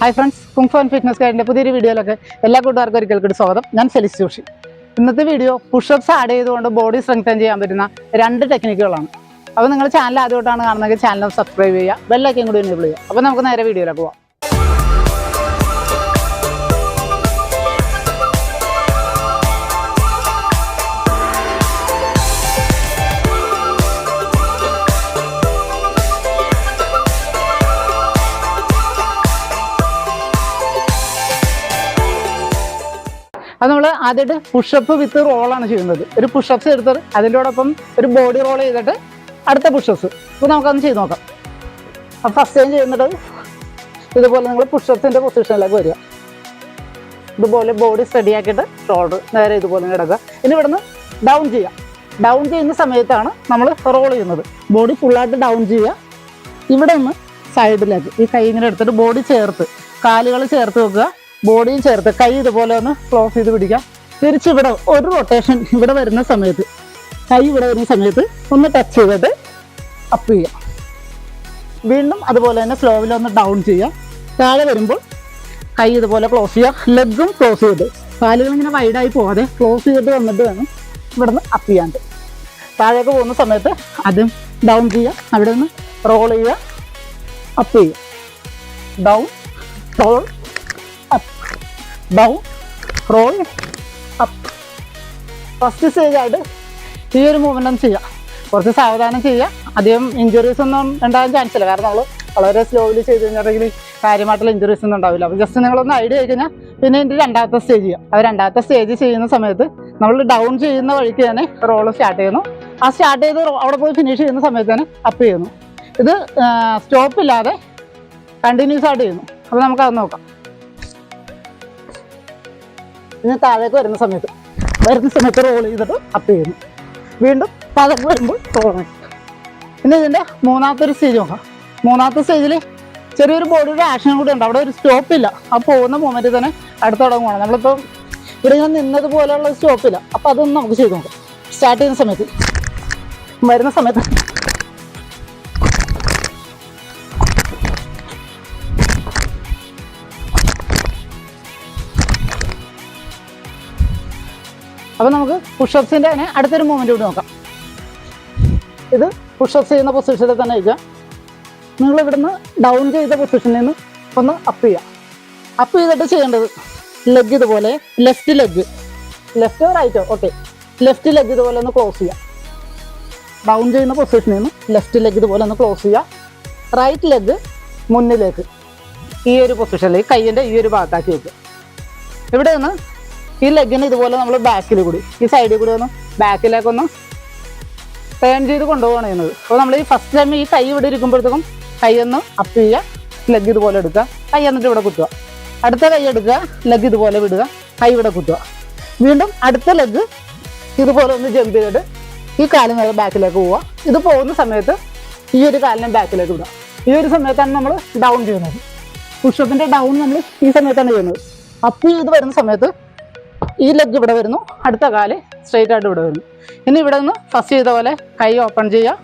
Hi friends kung fu and fitness ഗൈഡിന്റെ പുതിയൊരു വീഡിയോയിലൊക്കെ എല്ലാ കൂട്ടുകാർക്കും ഒരിക്കൽ കൂടി സ്വാഗതം. ഞാൻ ഫെലിസ് ജോഷി. ഇന്നത്തെ വീഡിയോ പുഷപ്സ് ആഡ് ചെയ്തുകൊണ്ട് ബോഡി സ്ട്രെങ്തൻ ചെയ്യാൻ പറ്റുന്ന രണ്ട് ടെക്നിക്കുകളാണ് അപ്പോൾ നിങ്ങൾ ചാനൽ ആദ്യമായിട്ടാണ് കാണുന്നതെങ്കിൽ ചാനൽ സബ്സ്ക്രൈബ് ചെയ്യുക ബെല്ലൊക്കെയും കൂടി എനേബിൾ ചെയ്യുക. അപ്പോൾ നമുക്ക് നേരെ വീഡിയോയിലേക്ക് പോവാം. അത് നമ്മൾ ആദ്യമായിട്ട് പുഷപ്പ് വിത്ത് റോളാണ് ചെയ്യുന്നത്. ഒരു പുഷപ്സ് എടുത്ത് അതിന്റെയോടൊപ്പം ഒരു ബോഡി റോൾ ചെയ്തിട്ട് അടുത്ത പുഷപ്സ് അപ്പോൾ നമുക്കൊന്ന് ചെയ്ത് നോക്കാം. അപ്പം ഫസ്റ്റ് ടൈം ചെയ്യുന്നത് ഇതുപോലെ നിങ്ങൾ പുഷപ്സിന്റെ പൊസിഷനിലേക്ക് വരിക. ഇതുപോലെ ബോഡി സ്റ്റഡി ആക്കിയിട്ട് ഷോൾഡർ നേരെ ഇതുപോലെ കിടക്കുക ഇനി ഇവിടുന്ന് ഡൗൺ ചെയ്യുക. ഡൗൺ ചെയ്യുന്ന സമയത്താണ് നമ്മൾ റോൾ ചെയ്യുന്നത്. ബോഡി ഫുള്ളായിട്ട് ഡൗൺ ചെയ്യുക. ഇവിടെ നിന്ന് സൈഡിലേക്ക് ഈ കൈ ഇങ്ങനെ എടുത്തിട്ട് ബോഡി ചേർത്ത് കാലുകൾ ചേർത്ത് വെക്കുക. ബോഡിയും ചേർത്ത് കൈ ഇതുപോലെ ഒന്ന് ക്ലോസ് ചെയ്ത് പിടിക്കാം. തിരിച്ച് ഇവിടെ ഒരു റൊട്ടേഷൻ ഇവിടെ വരുന്ന സമയത്ത് കൈ ഇവിടെ വരുന്ന സമയത്ത് ഒന്ന് ടച്ച് ചെയ്തിട്ട് അപ്പ് ചെയ്യാം. വീണ്ടും അതുപോലെ തന്നെ സ്ലോവിൽ ഒന്ന് ഡൗൺ ചെയ്യാം. താഴെ വരുമ്പോൾ കൈ ഇതുപോലെ ക്ലോസ് ചെയ്യുക ലെഗും ക്ലോസ് ചെയ്ത് കാലുകൾ ഇങ്ങനെ വൈഡായി പോകാതെ ക്ലോസ് ചെയ്തിട്ട് വന്നിട്ട് വേണം ഇവിടെ നിന്ന് അപ്പ് ചെയ്യാണ്ട് താഴേക്ക് പോകുന്ന സമയത്ത് ആദ്യം ഡൗൺ ചെയ്യുക അവിടെ നിന്ന് റോൾ ചെയ്യുക അപ്പ് ചെയ്യുക down roll down roll up first stage ആയിട്ട് ഈ ഒരു മൂവ്മെന്റ് ഒന്ന് ചെയ്യുക കുറച്ച് സാവധാനം ചെയ്യുക അധികം ഇഞ്ചുറീസ് ഒന്നും ഉണ്ടാകാൻ ചാൻസ് ഇല്ല. കാരണം നമ്മൾ വളരെ സ്ലോലി ചെയ്ത് കഴിഞ്ഞിട്ടുണ്ടെങ്കിൽ കാര്യമായിട്ടുള്ള ഇഞ്ചുറീസ് ഒന്നും ഉണ്ടാവില്ല. അപ്പോൾ ജസ്റ്റ് നിങ്ങളൊന്ന് ഐഡിയ കഴിഞ്ഞാൽ പിന്നെ ഇതിന്റെ രണ്ടാമത്തെ സ്റ്റേജ് ചെയ്യാം. അത് രണ്ടാമത്തെ സ്റ്റേജ് ചെയ്യുന്ന സമയത്ത് നമ്മൾ ഡൗൺ ചെയ്യുന്ന വഴിക്ക് തന്നെ റോൾ സ്റ്റാർട്ട് ചെയ്യുന്നു. ആ സ്റ്റാർട്ട് ചെയ്ത് അവിടെ പോയി ഫിനിഷ് ചെയ്യുന്ന സമയത്ത് തന്നെ അപ്പ് ചെയ്യുന്നു. ഇത് സ്റ്റോപ്പ് ഇല്ലാതെ കണ്ടിന്യൂസ് ആയിട്ട് ചെയ്യുന്നു. അപ്പോൾ നമുക്കത് നോക്കാം. ഇനി താഴേക്ക് വരുന്ന സമയത്ത് വരുന്ന സമയത്ത് റോൾ ചെയ്തിട്ട് അപ്പ് ചെയ്യുന്നു. വീണ്ടും പതക്ക് വരുമ്പോൾ റോൾ പിന്നെ ഇതിന്റെ മൂന്നാമത്തെ ഒരു സ്റ്റേജ് നോക്കാം. മൂന്നാമത്തെ സ്റ്റേജിൽ ചെറിയൊരു ബോഡിയുടെ ആക്ഷൻ കൂടി ഉണ്ട്. അവിടെ ഒരു സ്റ്റോപ്പ് ഇല്ല. ആ പോകുന്ന മൂമെന്റ് തന്നെ അടുത്ത് തുടങ്ങുവാണ്. നമ്മളിപ്പോൾ ഇവിടെ ഇങ്ങനെ നിന്നതുപോലെയുള്ള സ്റ്റോപ്പ് ഇല്ല. അപ്പോൾ അതൊന്നും നമുക്ക് ചെയ്ത് നോക്കാം. സ്റ്റാർട്ട് ചെയ്യുന്ന സമയത്ത് വരുന്ന സമയത്ത് അപ്പോൾ നമുക്ക് പുഷപ്സിന്റെ തന്നെ അടുത്തൊരു മൂവ്മെന്റ് കൂടി നോക്കാം. ഇത് പുഷപ്സ് ചെയ്യുന്ന പൊസിഷനിൽ തന്നെ ഇരിക്കുക. നിങ്ങൾ ഇവിടുന്ന് ഡൗൺ ചെയ്ത പൊസിഷനിൽ നിന്ന് ഒന്ന് അപ്പ് ചെയ്യുക. അപ്പ് ചെയ്തിട്ട് ചെയ്യേണ്ടത് ലെഗ് ഇതുപോലെ ലെഫ്റ്റ് ലെഗ് ലെഫ്റ്റോ റൈറ്റോ ഓക്കെ ലെഫ്റ്റ് ലെഗ് ഇതുപോലെ ഒന്ന് ക്ലോസ് ചെയ്യുക. ഡൗൺ ചെയ്യുന്ന പൊസിഷനിൽ നിന്ന് ലെഫ്റ്റ് ലെഗ് ഇതുപോലെ ഒന്ന് ക്ലോസ് ചെയ്യുക. റൈറ്റ് ലെഗ് മുന്നിലേക്ക് ഈ ഒരു പൊസിഷനിൽ കയ്യന്റെ ഈ ഒരു ഭാഗത്താക്കി വെക്കുക. ഇവിടെ നിന്ന് ഈ ലെഗിന് ഇതുപോലെ നമ്മൾ ബാക്കിൽ കൂടി. ഈ സൈഡിൽ കൂടി ഒന്ന് ബാക്കിലേക്കൊന്ന് ടേൺ ചെയ്ത് കൊണ്ടുപോകണം ചെയ്യുന്നത്. അപ്പോൾ നമ്മൾ ഈ ഫസ്റ്റ് ടൈം ഈ കൈ ഇവിടെ ഇരിക്കുമ്പോഴത്തേക്കും കൈ ഒന്ന് അപ്പ് ചെയ്യുക ലെഗ് ഇതുപോലെ എടുക്കുക കൈ എന്നിട്ട് ഇവിടെ കുത്തുക. അടുത്ത കൈ എടുക്കുക ലെഗ് ഇതുപോലെ വിടുക കൈ ഇവിടെ കുത്തുക. വീണ്ടും അടുത്ത ലെഗ് ഇതുപോലെ ഒന്ന് ജമ്പ് ചെയ്തിട്ട് ഈ കാലും നേരെ ബാക്കിലേക്ക് പോവുക. ഇത് പോകുന്ന സമയത്ത് ഈ ഒരു കാലിനെ ബാക്കിലേക്ക് വിടുക. ഈ ഒരു സമയത്താണ് നമ്മൾ ഡൗൺ ചെയ്യുന്നത്. പുഷപ്പിന്റെ ഡൗൺ നമ്മൾ ഈ സമയത്താണ് ചെയ്യുന്നത്. അപ്പ് ചെയ്ത് വരുന്ന സമയത്ത് ഈ ലെഗ് ഇവിടെ വരുന്നു. അടുത്ത കാൽ സ്ട്രെയിറ്റ് ആയിട്ട് ഇവിടെ വരുന്നു. ഇനി ഇവിടെ നിന്ന് ഫസ്റ്റ് ചെയ്ത പോലെ കൈ ഓപ്പൺ ചെയ്യുക.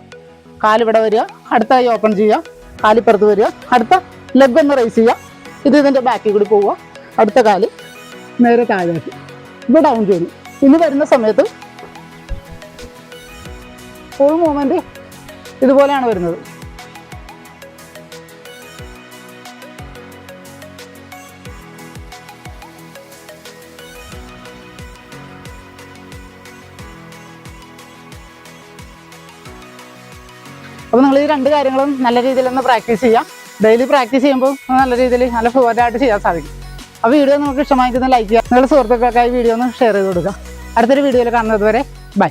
കാൽ ഇവിടെ വരിക. അടുത്ത കൈ ഓപ്പൺ ചെയ്യുക. കാലിപ്പുറത്ത് വരിക. അടുത്ത ലെഗ് ഒന്ന് റൈസ് ചെയ്യുക. ഇത് ഇതിന്റെ ബാക്കിൽ കൂടി പോവുക. അടുത്ത കാൽ നേരെ താഴേക്ക്. ഇത് ഡൗൺ ചെയ്യുന്നു. ഇനി വരുന്ന സമയത്ത് ഫുൾ മൂവ്മെന്റ് ഇതുപോലെയാണ് വരുന്നത്. അപ്പോൾ നിങ്ങൾ ഈ രണ്ട് കാര്യങ്ങളും നല്ല രീതിയിൽ ഒന്ന് പ്രാക്ടീസ് ചെയ്യാം. ഡെയിലി പ്രാക്ടീസ് ചെയ്യുമ്പോൾ നല്ല രീതിയിൽ നല്ല ഫ്ലുവന്റ് ആയിട്ട് ചെയ്യാൻ സാധിക്കും. ആ വീഡിയോ നമുക്ക് ഇഷ്ടമായിരിക്കുന്ന ലൈക്ക് ചെയ്യുക. നിങ്ങളുടെ സുഹൃത്തുക്കൾക്കായി വീഡിയോ ഒന്ന് ഷെയർ ചെയ്ത് കൊടുക്കുക. അടുത്തൊരു വീഡിയോയിൽ കാണുന്നത് വരെ ബൈ